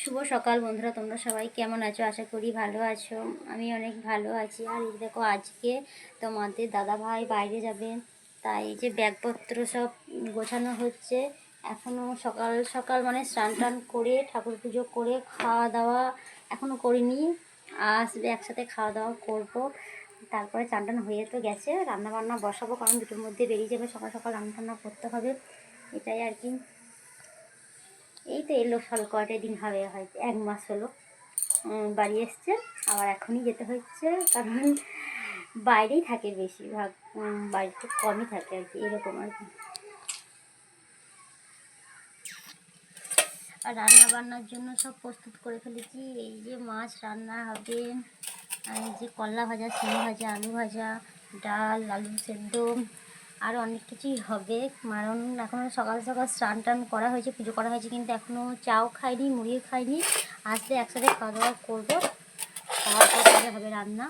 শুভ সকাল বন্ধুরা, তোমরা সবাই কেমন আছো? আশা করি ভালো আছো। আমি অনেক ভালো আছি। আর এই দেখো, আজকে তোমাদের দাদা ভাই বাইরে যাবে। তাই এই যে ব্যাগপত্র সব গোছানো হচ্ছে। এখনও সকাল সকাল মানে স্নান টান করে, ঠাকুর পুজো করে খাওয়া দাওয়া এখনও করিনি। আসবে একসাথে খাওয়া দাওয়া করব। তারপরে চান টান হয়ে তো গেছে। রান্না বান্না বসাবো, কারণ দুটোর মধ্যে বেরিয়ে যাবে। সকাল সকাল রান্না টান্না করতে হবে। এটাই আর কি। তো এলো সল কয়টা দিন হবে হয়তো এক মাস হলো। বাড়ি এসছে, আবার এখনই যেতে হচ্ছে, কারণ বাইরেই থাকে বেশিরভাগ বাড়িতে কমই থাকে আর কি, এরকম আর কি। আর রান্না বান্নার জন্য সব প্রস্তুত করে ফেলেছি, এই যে মাছ রান্না হবে, আর এই যে করলা ভাজা শিম ভাজা, আলু ভাজা, ডাল, আলু সেদ্ধ আর অনেক কিছুই হবে। কারণ এখনও সকাল সকাল স্নান টান করা হয়েছে, পুজো করা হয়েছে, কিন্তু এখনও চাও খাইনি, মুড়িও খাইনি। আসলে একসাথে খাওয়া দাওয়া করব। তারপরে হবে রান্না।